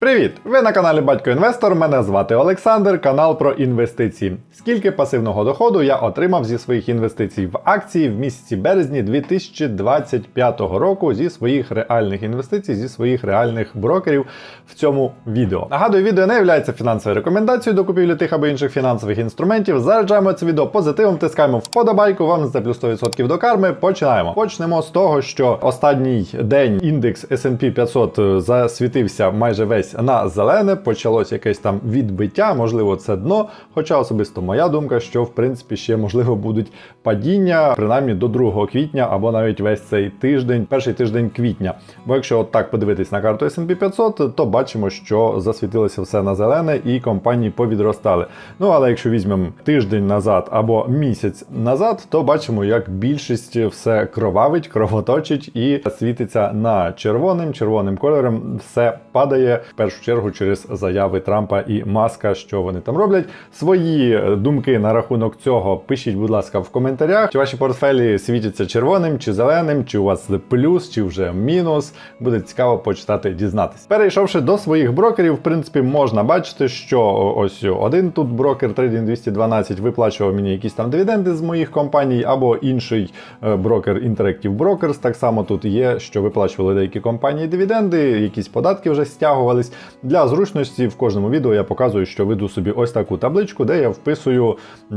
Привіт! Ви на каналі Батько Інвестор. Мене звати Олександр, канал про інвестиції. Скільки пасивного доходу я отримав зі своїх інвестицій в акції в місяці березні 2025 року зі своїх реальних інвестицій, зі своїх реальних брокерів в цьому відео. Нагадую, відео не є фінансовою рекомендацією до купівлі тих або інших фінансових інструментів. Заряджаємо це відео позитивом, тискаємо вподобайку. Вам за плюс 100% до карми. Починаємо. Почнемо з того, що останній день індекс S&P 500 засвітився майже весь на зелене. Почалось якесь там відбиття, можливо, це дно. Хоча особисто моя думка, що в принципі ще можливо будуть падіння, принаймні до 2 квітня або навіть весь цей тиждень, перший тиждень квітня. Бо якщо от так подивитись на карту S&P 500, то бачимо, що засвітилося все на зелене і компанії повідростали. Ну але якщо візьмемо тиждень назад або місяць назад, то бачимо, як більшість все кровавить, кровоточить і світиться на червоним, червоним кольором. Все падає першу чергу через заяви Трампа і Маска, що вони там роблять. Свої думки на рахунок цього пишіть, будь ласка, в коментарях. Чи ваші портфелі світяться червоним чи зеленим, чи у вас плюс, чи вже мінус. Буде цікаво почитати, дізнатись. Перейшовши до своїх брокерів, в принципі, можна бачити, що ось один тут брокер Trading 212 виплачував мені якісь там дивіденди з моїх компаній, або інший е, брокер Interactive Brokers. Так само тут є, що виплачували деякі компанії дивіденди, якісь податки вже стягувались. Для зручності в кожному відео я показую, що веду собі ось таку табличку, де я вписую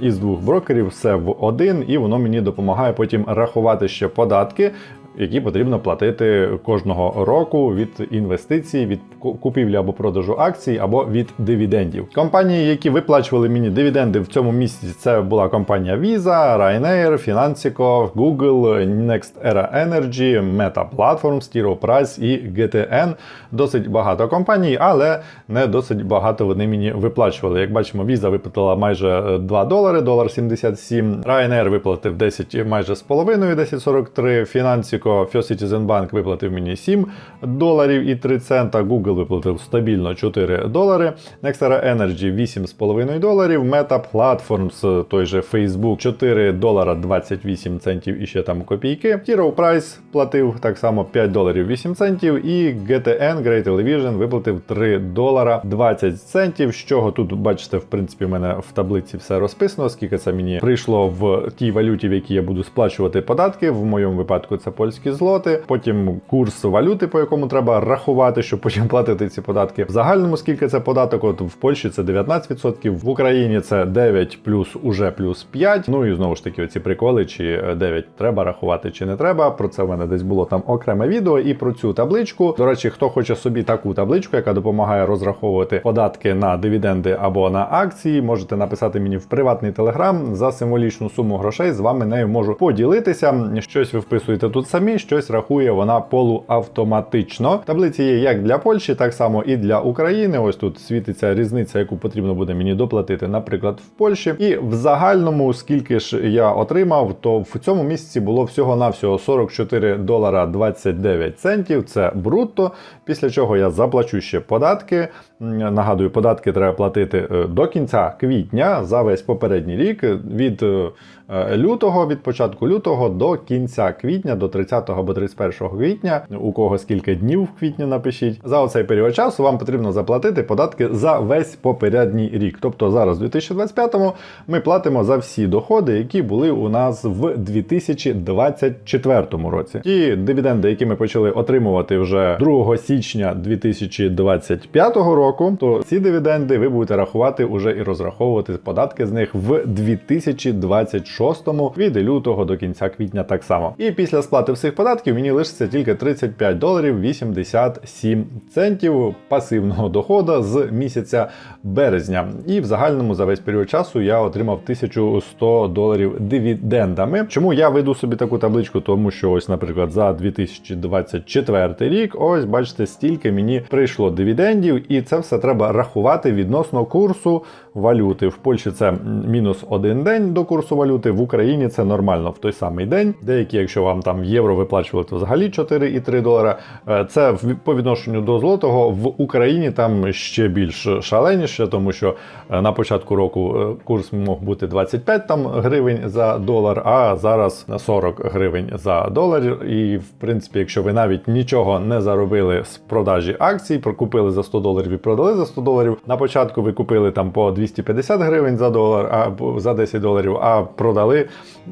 із двох брокерів все в один, і воно мені допомагає потім рахувати ще податки. Які потрібно платити кожного року від інвестицій, від купівлі або продажу акцій, або від дивідендів. Компанії, які виплачували мені дивіденди в цьому місяці, це була компанія Visa, Ryanair, Finansico, Google, Next Era Energy, Meta Platforms, T. Rowe Price і GTN. Досить багато компаній, але не досить багато вони мені виплачували. Як бачимо, Visa виплатила майже 2 долари, долар 77. Ryanair виплатив 10 майже з половиною, 10,43. Finansico, First Citizen Bank виплатив мені 7 доларів і 3 цента. Google виплатив стабільно 4 долари. Nextera Energy 8,5 доларів. Meta Platforms, той же Facebook, 4 долара 28 центів і ще там копійки. Hero Price платив так само 5 доларів 8 центів. І GTN Great Television виплатив 3 долара 20 центів. З чого тут, бачите, в принципі, в мене в таблиці все розписано, скільки це мені прийшло в тій валюті, в якій я буду сплачувати податки. В моєму випадку це польські злоти. Потім курс валюти, по якому треба рахувати, щоб потім платити ці податки. В загальному скільки це податок? От в Польщі це 19%, в Україні це 9 плюс уже плюс 5. Ну і знову ж таки, оці приколи, чи 9 треба рахувати, чи не треба. Про це в мене десь було там окреме відео і про цю табличку. До речі, хто хоче собі таку табличку, яка допомагає розраховувати податки на дивіденди або на акції, можете написати мені в приватний телеграм за символічну суму грошей. З вами нею можу поділитися. Щось ви вписуєте тут самі, щось рахує вона полуавтоматично. Таблиці є як для Польщі, так само і для України. Ось тут світиться різниця, яку потрібно буде мені доплатити, наприклад, в Польщі. І в загальному, скільки ж я отримав, то в цьому місяці було всього-навсього 44 долара 29 центів. Це брутто. Після чого я заплачу ще податки. Нагадую, податки треба платити е, до кінця квітня за весь попередній рік від е, е, лютого, від початку лютого до кінця квітня, до 30 або 31 квітня. У кого скільки днів в квітні напишіть. За оцей період часу вам потрібно заплатити податки за весь попередній рік. Тобто зараз, в 2025-му, ми платимо за всі доходи, які були у нас в 2024 році. Ті дивіденди, які ми почали отримувати вже 2 січня 2025 року, то ці дивіденди ви будете рахувати уже і розраховувати податки з них в 2026-му від лютого до кінця квітня так само. І після сплати всіх податків мені лишиться тільки 35 доларів 87 центів пасивного доходу з місяця березня. І в загальному за весь період часу я отримав 1100 доларів дивідендами. Чому я веду собі таку табличку? Тому що ось, наприклад, за 2024 рік, ось бачите, стільки мені прийшло дивідендів, і це все треба рахувати відносно курсу валюти. В Польщі це мінус один день до курсу валюти, в Україні це нормально в той самий день. Деякі, якщо вам там євро євро виплачували то взагалі 4,3 долара. Е, Це по відношенню до злотого в Україні там ще більш шаленіше, тому що е, на початку року е, курс мог бути 25 там гривень за долар, а зараз 40 гривень за долар. І в принципі, якщо ви навіть нічого не заробили з продажі акцій, прокупили за 100 доларів і продали за 100 доларів. На початку ви купили там по 250 гривень за долар, а за 10 доларів, а продали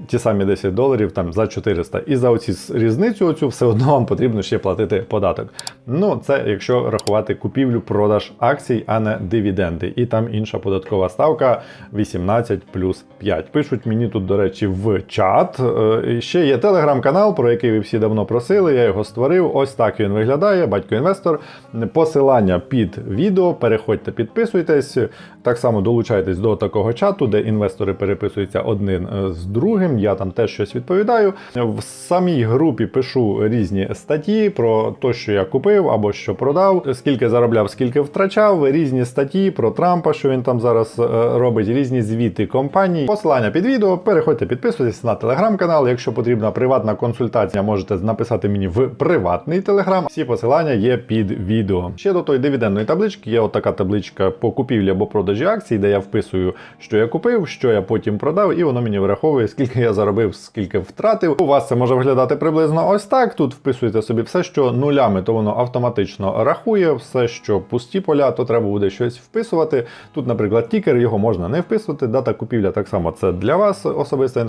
ті самі 10 доларів там за 400. І за оці різницю оцю все одно вам потрібно ще платити податок. Ну, це якщо рахувати купівлю продаж акцій, а не дивіденди. І там інша податкова ставка 18 плюс 5. Пишуть мені тут, до речі, в чат. Е, Ще є телеграм-канал, про який ви всі давно просили. Я його створив. Ось так він виглядає. Батько інвестор. Посилання під відео. Переходьте, підписуйтесь. Так само долучайтесь до такого чату, де інвестори переписуються один е, з другим. Я там теж щось відповідаю. В самій групі пишу різні статті про те, що я купив або що продав, скільки заробляв, скільки втрачав, різні статті про Трампа, що він там зараз е, робить, різні звіти компаній. Посилання під відео. Переходьте, підписуйтесь на телеграм-канал. Якщо потрібна приватна консультація, можете написати мені в приватний телеграм. Всі посилання є під відео. Ще до тої дивідендної таблички є отака табличка по купівлі або продажі акцій, де я вписую, що я купив, що я потім продав, і воно мені вираховує, скільки я заробив, скільки втратив. У вас це може виглядати приблизно ось так. Тут вписуєте собі все, що нулями, то воно автоматично рахує, все, що пусті поля, то треба буде щось вписувати. Тут, наприклад, тікер, його можна не вписувати. Дата купівля так само це для вас особиста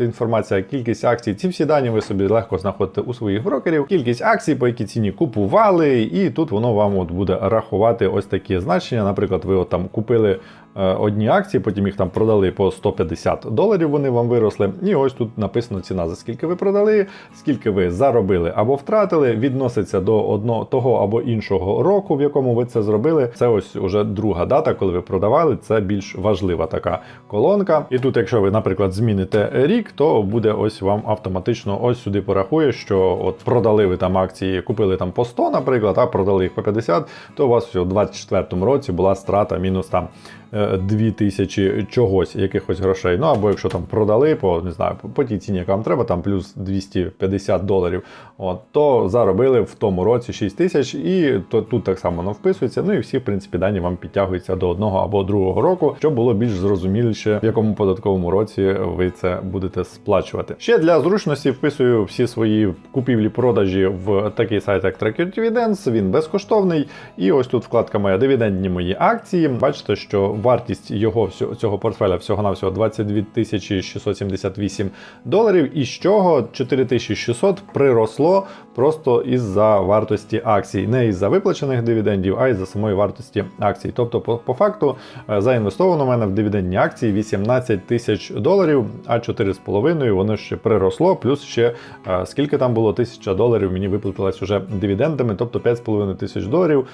інформація, кількість акцій. Ці всі дані ви собі легко знаходите у своїх брокерів. Кількість акцій, по якій ціні купували, і тут воно вам от буде рахувати ось такі значення. Наприклад, ви от там купили одні акції, потім їх там продали по 150 доларів. Вони вам виросли. І ось тут написано ціна, за скільки ви продали, скільки ви заробили або втратили. Відноситься до одного того або іншого року, в якому ви це зробили. Це ось уже друга дата, коли ви продавали. Це більш важлива така колонка. І тут, якщо ви, наприклад, зміните рік, то буде ось вам автоматично ось сюди порахує, що от продали ви там акції, купили там по 100, наприклад, а продали їх по 50, то у вас у 24 році була страта мінус там. Е, 2000 чогось, якихось грошей. Ну або якщо там продали по не знаю, по тій ціні, яка вам треба, там плюс 250 доларів, от, то заробили в тому році 6 тисяч, і то тут так само воно вписується. Ну і всі, в принципі, дані вам підтягуються до одного або другого року, щоб було більш зрозуміліше, в якому податковому році ви це будете сплачувати. Ще для зручності вписую всі свої купівлі-продажі в такий сайт, як Tracker Dividends. Він безкоштовний. І ось тут вкладка моя дивідендні мої акції. Бачите, що вартість його цього портфеля всього-навсього 22 тисячі 678 доларів, із чого 4600 приросло просто із-за вартості акцій, не із-за виплачених дивідендів, а із-за самої вартості акцій. Тобто, по, по факту, е, заінвестовано в мене в дивідендні акції 18 тисяч доларів, а 4,5 воно ще приросло, плюс ще е, скільки там було, тисяча доларів мені виплатилось вже дивідендами, тобто 5,5 тисяч доларів,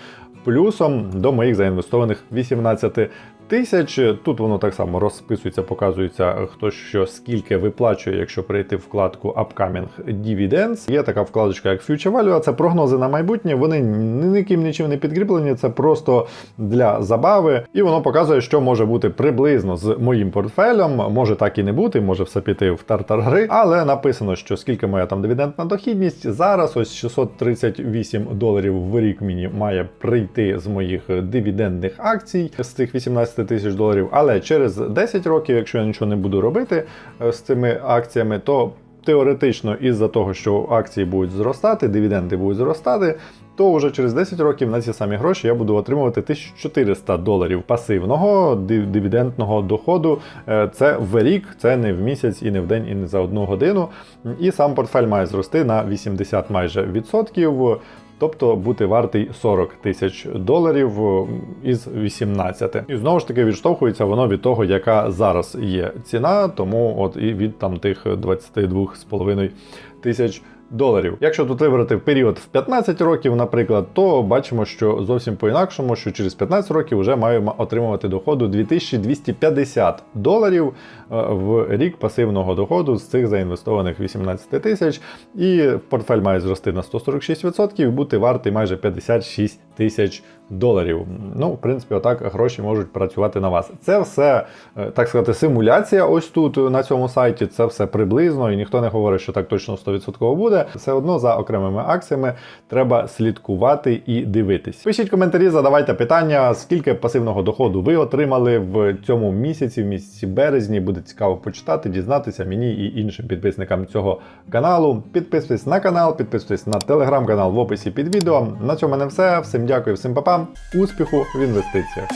плюсом до моїх заінвестованих 18 тисяч. Тут воно так само розписується, показується, хто що скільки виплачує, якщо перейти в вкладку Upcoming Dividends. Є така вкладочка, як Future Value, це прогнози на майбутнє. Вони ніким нічим не підкріплені, це просто для забави. І воно показує, що може бути приблизно з моїм портфелем. Може так і не бути, може все піти в тартар гри, але написано, що скільки моя там дивідендна дохідність. Зараз ось 638 доларів в рік мені має прийти з моїх дивідендних акцій з цих 18 тисяч доларів. Але через 10 років, якщо я нічого не буду робити е, з цими акціями, то теоретично, із-за того, що акції будуть зростати, дивіденди будуть зростати, то вже через 10 років на ці самі гроші я буду отримувати 1400 доларів пасивного дивідендного доходу. Е, Це в рік, це не в місяць і не в день, і не за одну годину. І сам портфель має зрости на 80 майже відсотків. Тобто бути вартий 40 тисяч доларів е, із 18. І знову ж таки відштовхується воно від того, яка зараз є ціна, тому от і від там тих 22,5 тисяч доларів. Якщо тут вибрати період в 15 років, наприклад, то бачимо, що зовсім по-інакшому, що через 15 років вже маємо отримувати доходу 2250 доларів е, в рік пасивного доходу з цих заінвестованих 18 тисяч. І портфель має зрости на 146% і бути вартий майже 56 тисяч доларів. Ну, в принципі, отак гроші можуть працювати на вас. Це все, е, так сказати, симуляція. Ось тут на цьому сайті. Це все приблизно, і ніхто не говорить, що так точно 100% буде. Все одно за окремими акціями треба слідкувати і дивитись. Пишіть коментарі, задавайте питання, скільки пасивного доходу ви отримали в цьому місяці, в місяці березні. Буде цікаво почитати, дізнатися мені і іншим підписникам цього каналу. Підписуйтесь на канал, підписуйтесь на телеграм-канал в описі під відео. На цьому мене все. Всім дякую, всім вам успіху в інвестиціях!